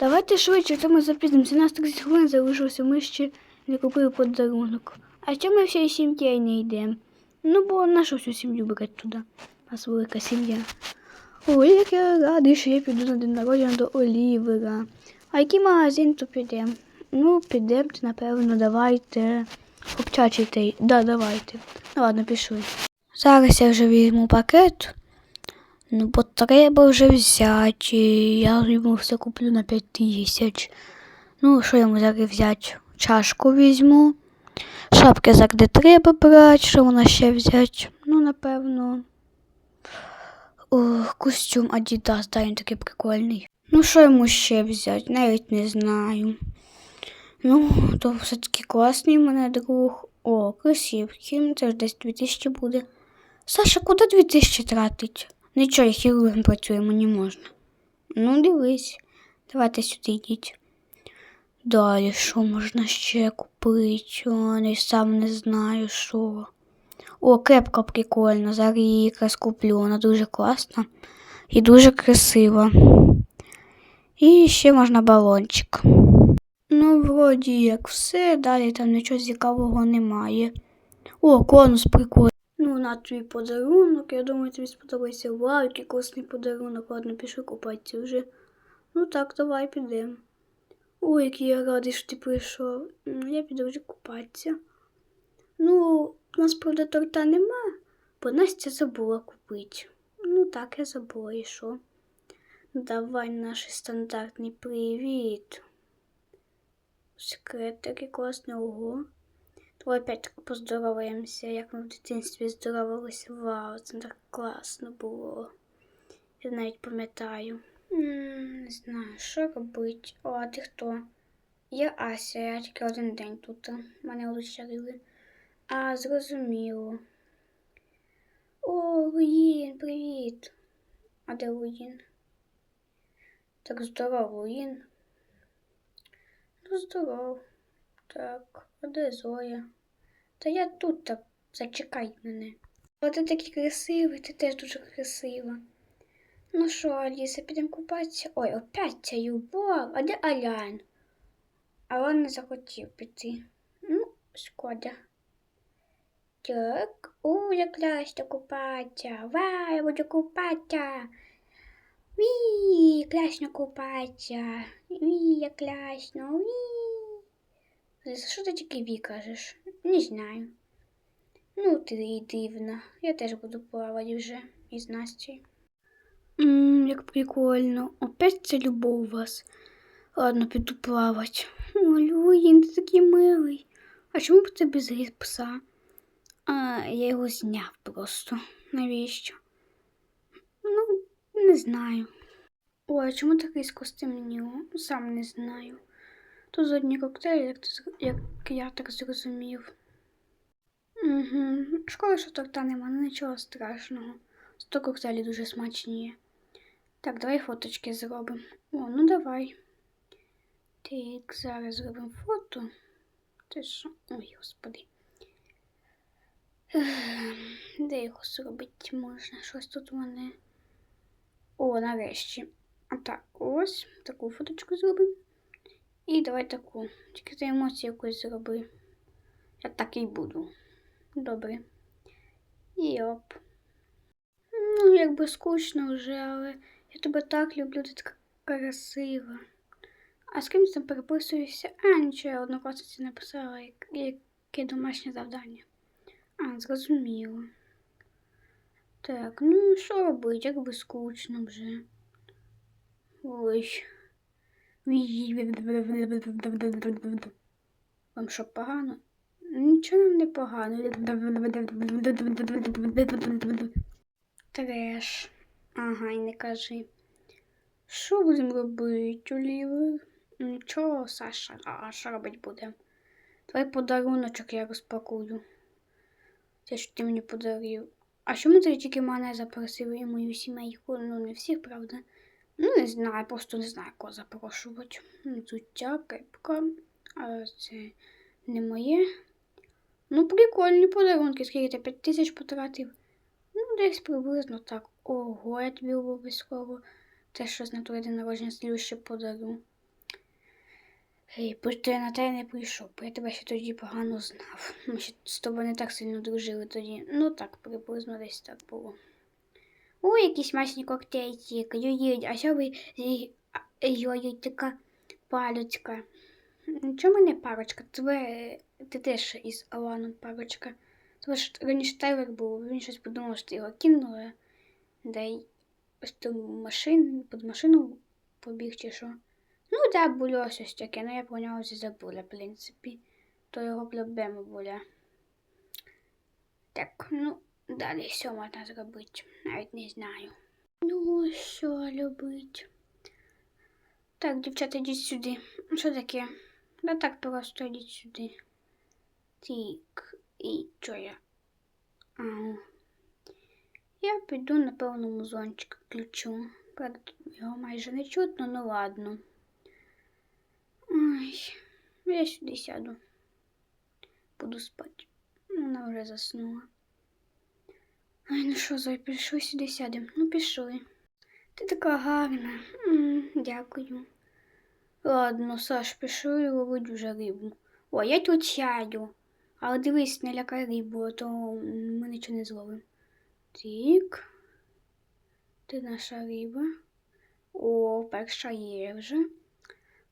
Давайте швидше, то ми запізнимося. Нас 30 хвилин залишилося, ми ще не купили подарунок. А чому ми всією сім'єю не йдемо? Ну, бо нашу всю сім'ю брати туди. У нас велика сім'я. Ой, як я радий, що я піду на день народження до Олівера. А який магазин то підемо? Ну, підемо, напевно, давайте. Хлопчачий. Да, давайте. Ну ладно, пішли. Зараз я вже візьму пакет. Ну, бо треба вже взяти. Я йому все куплю на 5 тисяч. Ну, що йому зараз взяти? Чашку візьму. Шапки завжди треба брати, що вона ще взяти. Ну, напевно. О, костюм Adidas, да, він такий прикольний. Ну, що йому ще взяти? Навіть не знаю. Ну, то все-таки класний в мене друг. О, кросівки. Це ж десь 2000 буде. Саша, куди 2000 тратить? Нічого, я хірургом працює, мені можна. Ну, дивись. Давайте сюди йдіть. Далі, що можна ще купити? О, не сам не знаю, що. О, кепка прикольна, зараз її якраз куплю. Вона дуже класна і дуже красива. І ще можна балончик. Ну, вроді як все, далі там нічого цікавого немає. О, конус прикольний. Ну, на твій подарунок. Я думаю, тобі сподобається вау, який класний подарунок. Ладно, пішли купатися вже. Ну так, давай підемо. Ой, який я радий, що ти прийшов. Я піду вже купатися. Ну, у нас, правда, торта нема, бо Настя забула купити. Ну так, я забула і що. Давай наш стандартний привіт. Секрет такий класний, ого. Давай опять поздороваємося, як ми в дитинстві здоровалися. Вау, це так класно було. Я навіть пам'ятаю. Не знаю, що робити. О, а ти хто? Я Ася, я тільки один день тут. Мене удочерили. А, зрозуміло. О, Луїн, привіт. А де Луїн? Так здоров, Луїн. Ну, здоров. Так, а де Зоя? Та я тут так, зачекай мене. А ти такий красивий, ти теж дуже красива. Ну що, Аліса, підемо купатися? Ой, опять ця любов. А де Алян? Алан не захотів піти. Ну, шкода. Так, у, як класно купатися. Вау, я буду купатися. Ві, класно купатися. Ві, як класно. Ві. За що ти тільки ві кажеш? Не знаю. Ну, ти і дивна. Я теж буду плавати вже із Настю. Ммм, як прикольно. Опять це любов у вас. Ладно, піду плавати. Люїн, ти такий милий. А чому б ти без пса? А, я його зняв просто. Навіщо? Ну, не знаю. Ой, а чому такий з костюмню? Сам не знаю. То з одні коктейлі, як, як я так зрозумів. Угу. Шкода, що торта нема, ну нічого страшного. Сто коктейлі дуже смачні. Так, давай фоточки зробимо. О, ну давай. Так, зараз зробимо фото. Це що? Ой, господи. Ем, Де його зробити можна? Щось тут у мене. О, нарешті. А так, ось таку фоточку зробимо. І давай таку. Тільки за емоцію якусь зроби. Я так і буду. Добре. І оп. Ну, якби скучно вже, але я тебе так люблю, ти така красива. А з кимось там переписуюся? А, нічого, я однокласниці написала, як- яке домашнє завдання. А, зрозуміло. Так, ну що робити, якби скучно вже. Ой. Вам що погано? Нічого нам не погано. Треш. Ага, і не кажи. Що будемо робити, Олівер? Нічого, Саша, а що робити будемо? Давай подаруночок я розпакую. Те, що ти мені подарив. А чому ти тільки мене запросив і мою сімейку? Ну, не всіх, правда? Ну, не знаю, просто не знаю, кого запрошувати. Ну, Взуття, кепка, а це не моє. Ну, прикольні подарунки, скільки ти 5 тисяч потратив. Ну, десь приблизно так. Ого, я тобі обов'язково те, що з на твоє день народження слідуще подару. Гей, я на те не прийшов, бо я тебе ще тоді погано знав. Ми ще з тобою не так сильно дружили тоді. Ну так, приблизно десь так було. Ой, якісь смачні коктейльці, юють, а що ви зі така палючка. Чому не парочка? Тебе ти теж із Аланом парочка. Тебе ж раніше Тайлер був, він щось подумав, що його кинула. Да й ось ту машин, під машину побіг чи що. Ну, да, було щось таке, ну я про нього вже забула, в принципі. То його проблема була. Так, ну, далі що можна зробити? Навіть не знаю. Ну, що робить? Так, дівчата, йдіть сюди. Що таке? Да так просто йдіть сюди. Тік. І що я? Ау. Я піду на певному зончик ключу. Правда, його майже не чутно, ну ладно. Ой, я сюди сяду. Буду спати. Вона вже заснула. Ай, ну що, Зой, пішли сюди сядемо. Ну, пішли. Ти така гарна. М, дякую. Ладно, Саш, пішли ловить вже рибу. О, я тут сяду. Але дивись, не лякай рибу, а то ми нічого не зловимо. Так. Ти наша риба. О, перша є вже.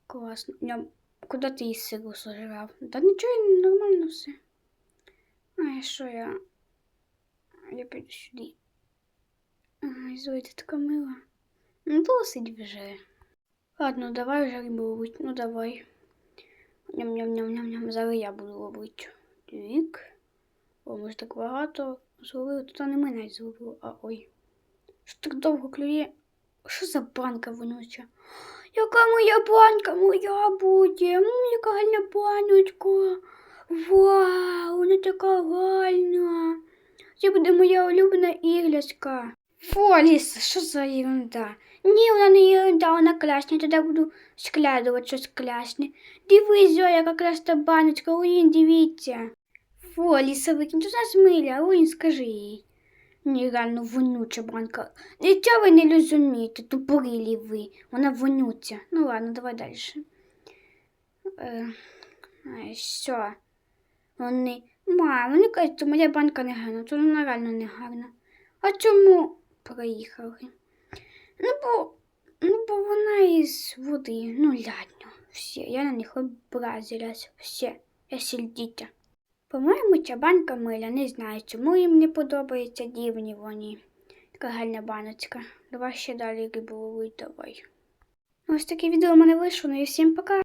Класно. Куди ти із сиру сожрав? Та нічого, нормально все. А що я? Я піду сюди. Ай, Зоя, ти така мила. Ну, досить вже. Ладно, давай вже рибу ловить. Ну давай. Ням-ням-ням-ням-ням. Зараз я буду ловити. Так. О, може так багато зловили. Тут не ми навіть а ой. Що так довго клює? Що за банка вонюча? Яка моя банка моя буде? М, яка гарна баночка. Вау, вона така гарна. Це буде моя улюблена іграшка. Фу, Аліса, що за ерунда? Ні, вона не ерунда, вона класна, тоді буду складувати щось класне. Дивись, Зоя, яка класна баночка, Уїн, дивіться. Фу, Аліса, викинь, тут нас миля, Уїн, скажи їй. Ні, реально вонюча банка. Нічого ви не розумієте, тупорилі ви. Вона вонюча. Ну ладно, давай далі. Е, ай, що? Вони. Ма, вони кажуть, що моя банка не гарна, то вона реально не гарна. А чому проїхали? Ну, бо, ну, бо вона із води. Ну, ладно. Все, я на них образилась. Все, я сільдіття. По-моєму, ця банка миля, не знаю, чому їм не подобається дівні вони. Така гарна баночка. Давай ще далі рибу давай. Ось таке відео в мене вийшло, ну і всім пока.